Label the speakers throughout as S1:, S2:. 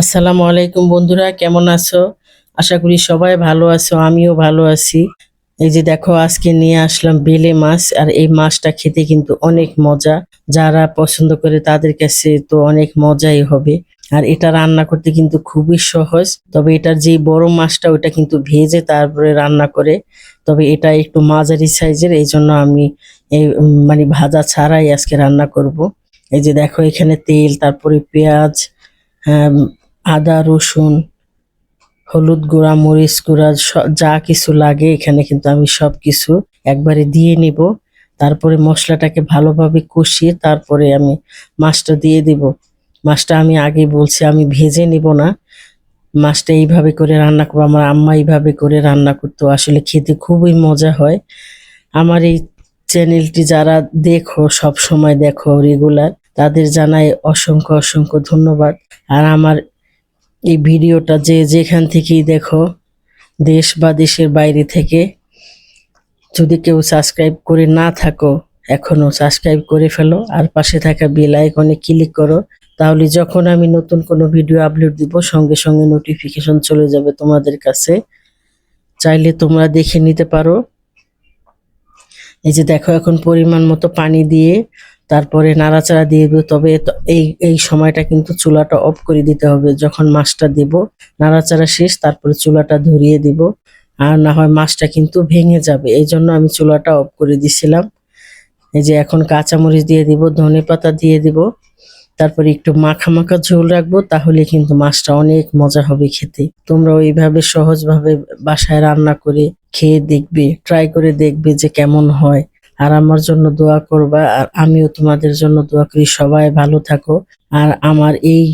S1: আসসালামু আলাইকুম বন্ধুরা, কেমন আছো? আশা করি সবাই ভালো আছো, আমিও ভালো আছি। এই যে দেখো, আজকে নিয়ে আসলাম বেলে মাছ, আর এই মাছটা খেতে কিন্তু অনেক মজা। যারা পছন্দ করে তাদের কাছে তো অনেক মজাই হবে। আর এটা রান্না করতে কিন্তু খুবই সহজ। তবে এটার যে বড় মাছটা, ওটা কিন্তু ভেজে তারপরে রান্না করে। তবে এটা একটু মাঝারি সাইজের, এই জন্য আমি এই মানে ভাজা ছাড়াই আজকে রান্না করব। এই যে দেখো, এখানে তেল, তারপরে পেঁয়াজ হ্যাঁ আদা, রসুন, হলুদ গুঁড়া, মরিচ গুঁড়া যা কিছু লাগে এখানে কিন্তু আমি সব কিছু একবারে দিয়ে নিব। তারপরে মশলাটাকে ভালোভাবে কষিয়ে তারপরে আমি মাছটা দিয়ে দিব। মাছটা আমি আগে বলছি আমি ভেজে নিব না। মাছটা এইভাবে করে রান্না করব, আমার আম্মা এইভাবে করে রান্না করতো, আসলে খেতে খুবই মজা হয়। আমার এই চ্যানেলটি যারা দেখো সব সময় দেখো রেগুলার, তাদের জানাই অসংখ্য অসংখ্য ধন্যবাদ। আর আমার এই ভিডিওটা যে যেখান থেকেই দেখো, দেশ বা দেশের বাইরে থেকে যদি কেউ সাবস্ক্রাইব করে না থাকো, এখনও সাবস্ক্রাইব করে ফেলো আর পাশে থাকা বেল আইকনে ক্লিক করো, তাহলে যখন আমি নতুন কোনো ভিডিও আপলোড দিব, সঙ্গে সঙ্গে নোটিফিকেশন চলে যাবে তোমাদের কাছে। চাইলে তোমরা দেখে নিতে পারো। এই যে দেখো এখন পরিমাণ মতো পানি দিয়ে তারপরে নাড়াচাড়া দিয়ে দেবো। তবে এই এই সময়টা কিন্তু চুলাটা অফ করে দিতে হবে। যখন মাছটা দেব, নাড়াচাড়া শেষ, তারপরে চুলাটা ধরিয়ে দিব। আর না হয় মাছটা কিন্তু ভেঙে যাবে। এই জন্য আমি চুলাটা অফ করে দিছিলাম। এই যে এখন কাঁচামরিচ দিয়ে দিব, ধনে পাতা দিয়ে দিব। তারপরে একটু মাখা মাখা ঝোল রাখব, তাহলে কিন্তু মাছটা অনেক মজা হবে খেতে। তোমরা ওইভাবে সহজভাবে বাসায় রান্না করে খেয়ে দেখবে ট্রাই করে দেখবে যে কেমন হয়। আর আমার জন্য দোয়া করবা, আর আমিও তোমাদের জন্য দোয়া করি, সবাই ভালো থাকো। আর আমার এই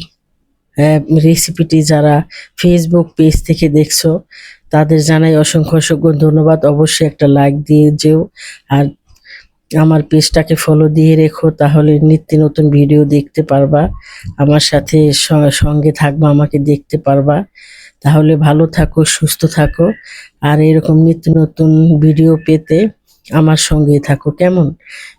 S1: রেসিপিটি যারা ফেসবুক পেজ থেকে দেখছ, তাদের জানাই অসংখ্য অসংখ্য ধন্যবাদ। অবশ্যই একটা লাইক দিয়ে যেও, আর আমার পেজটাকে ফলো দিয়ে রেখো, তাহলে নিত্য নতুন ভিডিও দেখতে পারবা। আমার সাথে সঙ্গে থাকবা, আমাকে দেখতে পারবা। তাহলে ভালো থাকো, সুস্থ থাকো। আর এরকম নিত্য নতুন ভিডিও পেতে আমার সঙ্গেই থাকো, কেমন?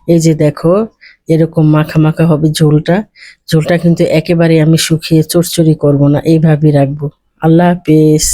S1: এই যে দেখো, এরকম মাখা মাখা হবে ঝোলটা। ঝোলটা কিন্তু একেবারে আমি শুকিয়ে চড়চড়ি করব না, এইভাবেই রাখব। আল্লাহ হাফেজ।